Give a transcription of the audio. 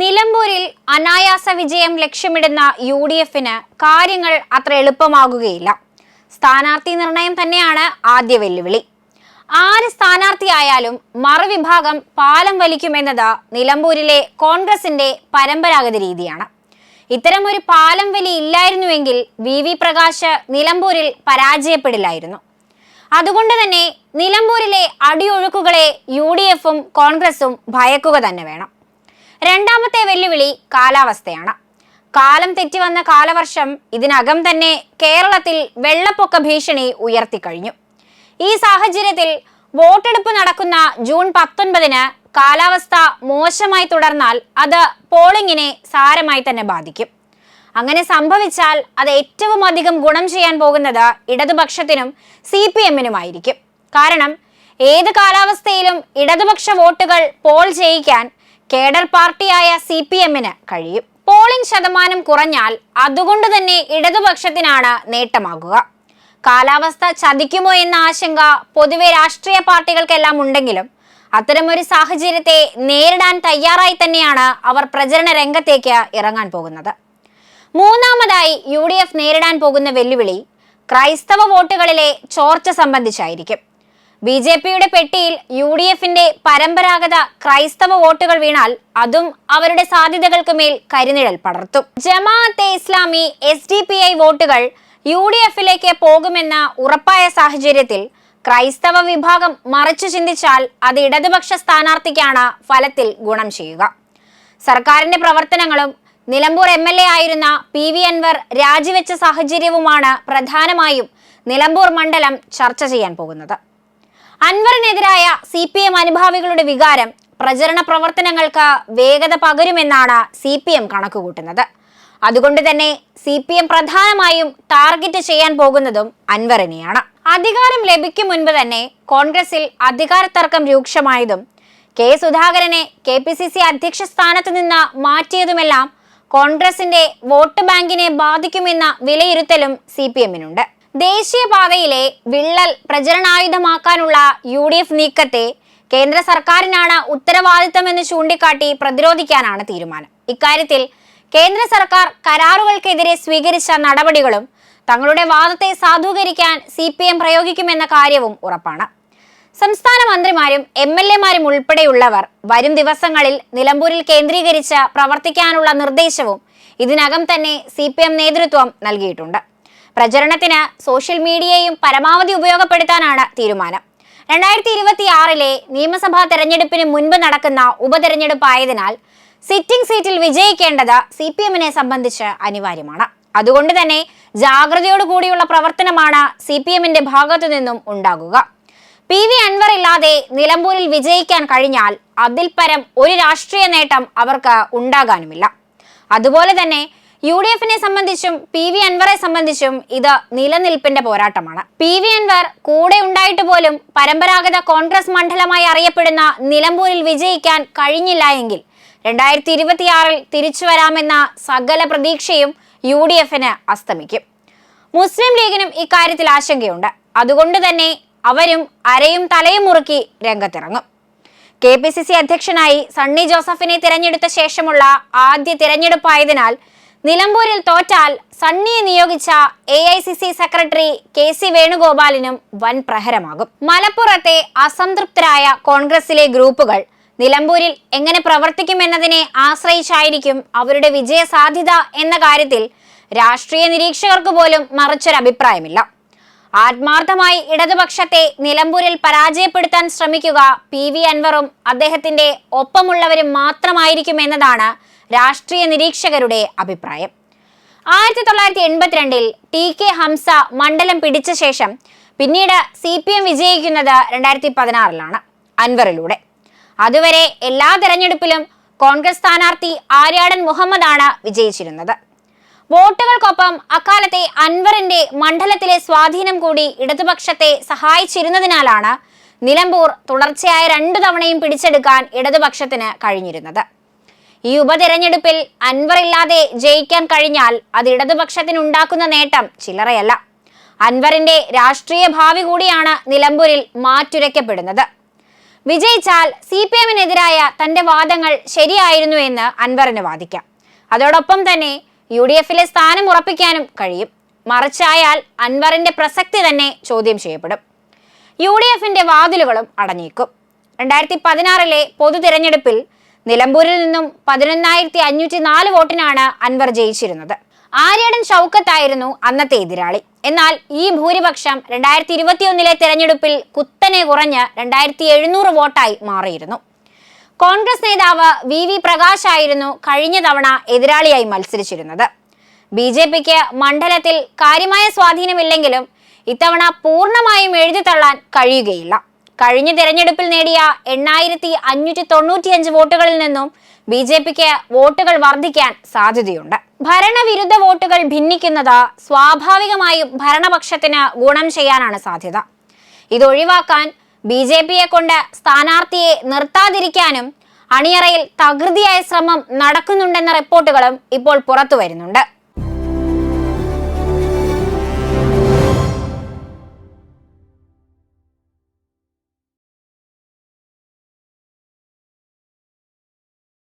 നിലമ്പൂരിൽ അനായാസ വിജയം ലക്ഷ്യമിടുന്ന യു ഡി എഫിന് കാര്യങ്ങൾ അത്ര എളുപ്പമാകുകയില്ല. സ്ഥാനാർത്ഥി നിർണയം തന്നെയാണ് ആദ്യ വെല്ലുവിളി. ആര് സ്ഥാനാർത്ഥിയായാലും മറുവിഭാഗം പാലം വലിക്കുമെന്നത് നിലമ്പൂരിലെ കോൺഗ്രസിന്റെ പരമ്പരാഗത രീതിയാണ്. ഇത്തരം ഒരു പാലം വലി ഇല്ലായിരുന്നുവെങ്കിൽ വി വി പ്രകാശ് നിലമ്പൂരിൽ പരാജയപ്പെടില്ലായിരുന്നു. അതുകൊണ്ട് തന്നെ നിലമ്പൂരിലെ അടിയൊഴുക്കുകളെ യു ഡി എഫും കോൺഗ്രസും ഭയക്കുക തന്നെ വേണം. രണ്ടാമത്തെ വെല്ലുവിളി കാലാവസ്ഥയാണ്. കാലം തെറ്റി വന്ന കാലവർഷം ഇതിനകം തന്നെ കേരളത്തിൽ വെള്ളപ്പൊക്ക ഭീഷണി ഉയർത്തിക്കഴിഞ്ഞു. ഈ സാഹചര്യത്തിൽ വോട്ടെടുപ്പ് നടക്കുന്ന ജൂൺ പത്തൊൻപതിന് കാലാവസ്ഥ മോശമായി തുടർന്നാൽ അത് പോളിംഗിനെ സാരമായി തന്നെ ബാധിക്കും. അങ്ങനെ സംഭവിച്ചാൽ അത് ഏറ്റവും അധികം ഗുണം ചെയ്യാൻ പോകുന്നത് ഇടതുപക്ഷത്തിനും സി പി എമ്മിനുമായിരിക്കും. കാരണം ഏത് കാലാവസ്ഥയിലും ഇടതുപക്ഷ വോട്ടുകൾ പോൾ ചെയ്യിക്കാൻ കേഡർ പാർട്ടിയായ സി പി എമ്മിന് കഴിയും. പോളിംഗ് ശതമാനം കുറഞ്ഞാൽ അതുകൊണ്ട് തന്നെ ഇടതുപക്ഷത്തിനാണ് നേട്ടമാകുക. കാലാവസ്ഥ ചതിക്കുമോ എന്ന ആശങ്ക പൊതുവെ രാഷ്ട്രീയ പാർട്ടികൾക്കെല്ലാം ഉണ്ടെങ്കിലും അത്തരമൊരു സാഹചര്യത്തെ നേരിടാൻ തയ്യാറായി തന്നെയാണ് അവർ പ്രചരണ രംഗത്തേക്ക് ഇറങ്ങാൻ പോകുന്നത്. മൂന്നാമതായി യു ഡി എഫ് നേരിടാൻ പോകുന്ന വെല്ലുവിളി ക്രൈസ്തവ വോട്ടുകളിലെ ചോർച്ച സംബന്ധിച്ചായിരിക്കും. ബി ജെ പിയുടെ പെട്ടിയിൽ യു ഡി എഫിന്റെ പരമ്പരാഗത ക്രൈസ്തവ വോട്ടുകൾ വീണാൽ അതും അവരുടെ സാധ്യതകൾക്ക് മേൽ കരിനിഴൽ പടർത്തും. Jamaat-e Islami S D P I വോട്ടുകൾ യു ഡി എഫിലേക്ക് പോകുമെന്ന ഉറപ്പായ സാഹചര്യത്തിൽ ക്രൈസ്തവ വിഭാഗം മറിച്ചു ചിന്തിച്ചാൽ അത് ഇടതുപക്ഷ സ്ഥാനാർത്ഥിക്കാണ് ഫലത്തിൽ ഗുണം ചെയ്യുക. സർക്കാരിന്റെ പ്രവർത്തനങ്ങളും നിലമ്പൂർ എം എൽ എ ആയിരുന്ന പി വി അൻവർ രാജിവെച്ച സാഹചര്യവുമാണ് പ്രധാനമായും നിലമ്പൂർ മണ്ഡലം ചർച്ച ചെയ്യാൻ പോകുന്നത്. അൻവറിനെതിരായ സി പി എം അനുഭാവികളുടെ വികാരം പ്രചരണ പ്രവർത്തനങ്ങൾക്ക് വേഗത പകരുമെന്നാണ് സി പി എം കണക്കുകൂട്ടുന്നത്. അതുകൊണ്ട് തന്നെ സി പി എം പ്രധാനമായും ടാർഗറ്റ് ചെയ്യാൻ പോകുന്നതും അൻവറിനെയാണ്. അധികാരം ലഭിക്കും മുൻപ് തന്നെ കോൺഗ്രസിൽ അധികാര തർക്കം രൂക്ഷമായതും കെ സുധാകരനെ കെ പി സി സി അധ്യക്ഷ സ്ഥാനത്ത് നിന്ന് മാറ്റിയതുമെല്ലാം കോൺഗ്രസിന്റെ വോട്ട് ബാങ്കിനെ ബാധിക്കുമെന്ന വിലയിരുത്തലും സി പി എമ്മിനുണ്ട് ദേശീയപാതയിലെ വിള്ളൽ പ്രചരണായുധമാക്കാനുള്ള യു ഡി എഫ് നീക്കത്തെ കേന്ദ്ര സർക്കാരിനാണ് ഉത്തരവാദിത്തമെന്ന് ചൂണ്ടിക്കാട്ടി പ്രതിരോധിക്കാനാണ് തീരുമാനം. ഇക്കാര്യത്തിൽ കേന്ദ്ര സർക്കാർ കരാറുകൾക്കെതിരെ സ്വീകരിച്ച നടപടികളും തങ്ങളുടെ വാദത്തെ സാധൂകരിക്കാൻ സി പി എം പ്രയോഗിക്കുമെന്ന കാര്യവും ഉറപ്പാണ്. സംസ്ഥാന മന്ത്രിമാരും എം എൽ എമാരും ഉൾപ്പെടെയുള്ളവർ വരും ദിവസങ്ങളിൽ നിലമ്പൂരിൽ കേന്ദ്രീകരിച്ച് പ്രവർത്തിക്കാനുള്ള നിർദ്ദേശവും ഇതിനകം തന്നെ സി പി എം നേതൃത്വം നൽകിയിട്ടുണ്ട്. പ്രചരണത്തിന് സോഷ്യൽ മീഡിയയും പരമാവധി ഉപയോഗപ്പെടുത്താനാണ് തീരുമാനം. രണ്ടായിരത്തി ഇരുപത്തി ആറിലെ നിയമസഭാ തെരഞ്ഞെടുപ്പിന് മുൻപ് നടക്കുന്ന ഉപതെരഞ്ഞെടുപ്പായതിനാൽ സിറ്റിംഗ് സീറ്റിൽ വിജയിക്കേണ്ടത് സി പി എമ്മിനെ സംബന്ധിച്ച് അനിവാര്യമാണ്. അതുകൊണ്ട് തന്നെ ജാഗ്രതയോടുകൂടിയുള്ള പ്രവർത്തനമാണ് സി പി എമ്മിന്റെ ഭാഗത്തു നിന്നും ഉണ്ടാകുക. പി. വി. അൻവർ ഇല്ലാതെ നിലമ്പൂരിൽ വിജയിക്കാൻ കഴിഞ്ഞാൽ അതിൽ പരം ഒരു രാഷ്ട്രീയ നേട്ടം അവർക്ക് ഉണ്ടാകാനുമില്ല. അതുപോലെ തന്നെ യു ഡി എഫിനെ സംബന്ധിച്ചും പി വി അൻവറെ സംബന്ധിച്ചും ഇത് നിലനിൽപ്പിന്റെ പോരാട്ടമാണ്. പി വി അൻവർ കൂടെ ഉണ്ടായിട്ട് പോലും പരമ്പരാഗത കോൺഗ്രസ് മണ്ഡലമായി അറിയപ്പെടുന്ന നിലമ്പൂരിൽ വിജയിക്കാൻ കഴിഞ്ഞില്ല എങ്കിൽ രണ്ടായിരത്തി ഇരുപത്തിയാറിൽ തിരിച്ചു വരാമെന്ന സകല പ്രതീക്ഷയും യു ഡി എഫിന് അസ്തമിക്കും. മുസ്ലിം ലീഗിനും ഇക്കാര്യത്തിൽ ആശങ്കയുണ്ട്. അതുകൊണ്ട് തന്നെ അവരും അരയും തലയും മുറുക്കി രംഗത്തിറങ്ങും. കെ പി സി സി അധ്യക്ഷനായി സണ്ണി ജോസഫിനെ തിരഞ്ഞെടുത്ത ശേഷമുള്ള ആദ്യ തിരഞ്ഞെടുപ്പായതിനാൽ നിലമ്പൂരിൽ തോറ്റാൽ സണ്ണിയെ നിയോഗിച്ച A I C C secretary K C വേണുഗോപാലിനും വൻ പ്രഹരമാകും. മലപ്പുറത്തെ അസംതൃപ്തരായ കോൺഗ്രസിലെ ഗ്രൂപ്പുകൾ നിലമ്പൂരിൽ എങ്ങനെ പ്രവർത്തിക്കുമെന്നതിനെ ആശ്രയിച്ചായിരിക്കും അവരുടെ വിജയ സാധ്യത എന്ന കാര്യത്തിൽ രാഷ്ട്രീയ നിരീക്ഷകർക്ക് പോലും മറിച്ചൊരു അഭിപ്രായമില്ല ആത്മാർത്ഥമായി ഇടതുപക്ഷത്തെ നിലമ്പൂരിൽ പരാജയപ്പെടുത്താൻ ശ്രമിക്കുക പി വി അൻവറും അദ്ദേഹത്തിന്റെ ഒപ്പമുള്ളവരും മാത്രമായിരിക്കുമെന്നതാണ് രാഷ്ട്രീയ നിരീക്ഷകരുടെ അഭിപ്രായം. ആയിരത്തി തൊള്ളായിരത്തി എൺപത്തിരണ്ടിൽ ടി കെ ഹംസ മണ്ഡലം പിടിച്ച ശേഷം പിന്നീട് സി പി എം വിജയിക്കുന്നത് രണ്ടായിരത്തി പതിനാറിലാണ് അൻവറിലൂടെ. അതുവരെ എല്ലാ തെരഞ്ഞെടുപ്പിലും കോൺഗ്രസ് സ്ഥാനാർത്ഥി ആര്യാടൻ മുഹമ്മദാണ് വിജയിച്ചിരുന്നത്. വോട്ടുകൾക്കൊപ്പം അക്കാലത്തെ അൻവറിന്റെ മണ്ഡലത്തിലെ സ്വാധീനം കൂടി ഇടതുപക്ഷത്തെ സഹായിച്ചിരുന്നതിനാലാണ് നിലമ്പൂർ തുടർച്ചയായ രണ്ടു തവണയും പിടിച്ചെടുക്കാൻ ഇടതുപക്ഷത്തിന് കഴിഞ്ഞിരുന്നത്. ഈ ഉപതെരഞ്ഞെടുപ്പിൽ അൻവർ ഇല്ലാതെ ജയിക്കാൻ കഴിഞ്ഞാൽ അത് ഇടതുപക്ഷത്തിനുണ്ടാക്കുന്ന നേട്ടം ചില്ലറയല്ല. അൻവറിന്റെ രാഷ്ട്രീയ ഭാവി കൂടിയാണ് നിലമ്പൂരിൽ മാറ്റുരയ്ക്കപ്പെടുന്നത്. വിജയിച്ചാൽ സി പി എമ്മിനെതിരായ തന്റെ വാദങ്ങൾ ശരിയായിരുന്നു എന്ന് അൻവറിന് വാദിക്കാം. അതോടൊപ്പം തന്നെ യു ഡി എഫിലെ സ്ഥാനം ഉറപ്പിക്കാനും കഴിയും. മറിച്ചായാൽ അൻവറിന്റെ പ്രസക്തി തന്നെ ചോദ്യം ചെയ്യപ്പെടും. യു ഡി എഫിന്റെ വാതിലുകളും അടഞ്ഞേക്കും. രണ്ടായിരത്തി പതിനാറിലെ പൊതു തിരഞ്ഞെടുപ്പിൽ നിലമ്പൂരിൽ നിന്നും പതിനൊന്നായിരത്തി അഞ്ഞൂറ്റി നാല് വോട്ടിനാണ് അൻവർ ജയിച്ചിരുന്നത്. ആര്യടൻ ഷൗക്കത്തായിരുന്നു അന്നത്തെ എതിരാളി. എന്നാൽ ഈ ഭൂരിപക്ഷം രണ്ടായിരത്തി ഇരുപത്തിയൊന്നിലെ തിരഞ്ഞെടുപ്പിൽ കുത്തനെ കുറഞ്ഞ് രണ്ടായിരത്തി എഴുന്നൂറ് വോട്ടായി മാറിയിരുന്നു. കോൺഗ്രസ് നേതാവ് വി വി പ്രകാശ് ആയിരുന്നു കഴിഞ്ഞ തവണ എതിരാളിയായി മത്സരിച്ചിരുന്നത്. ബി ജെ പിക്ക് മണ്ഡലത്തിൽ കാര്യമായ സ്വാധീനമില്ലെങ്കിലും ഇത്തവണ പൂർണമായും എഴുതി തള്ളാൻ കഴിയുകയില്ല. കഴിഞ്ഞ തിരഞ്ഞെടുപ്പിൽ നേടിയ എണ്ണായിരത്തി അഞ്ഞൂറ്റി തൊണ്ണൂറ്റിയഞ്ച് വോട്ടുകളിൽ നിന്നും ബി ജെ പിക്ക് വോട്ടുകൾ വർദ്ധിക്കാൻ സാധ്യതയുണ്ട്. ഭരണവിരുദ്ധ വോട്ടുകൾ ഭിന്നിക്കുന്നത് സ്വാഭാവികമായും ഭരണപക്ഷത്തിന് ഗുണം ചെയ്യാനാണ് സാധ്യത. ഇതൊഴിവാക്കാൻ ബി ജെ പിയെ കൊണ്ട് സ്ഥാനാർത്ഥിയെ നിർത്താതിരിക്കാനും അണിയറയിൽ തകൃതിയായ ശ്രമം നടക്കുന്നുണ്ടെന്ന റിപ്പോർട്ടുകളും ഇപ്പോൾ പുറത്തു വരുന്നുണ്ട്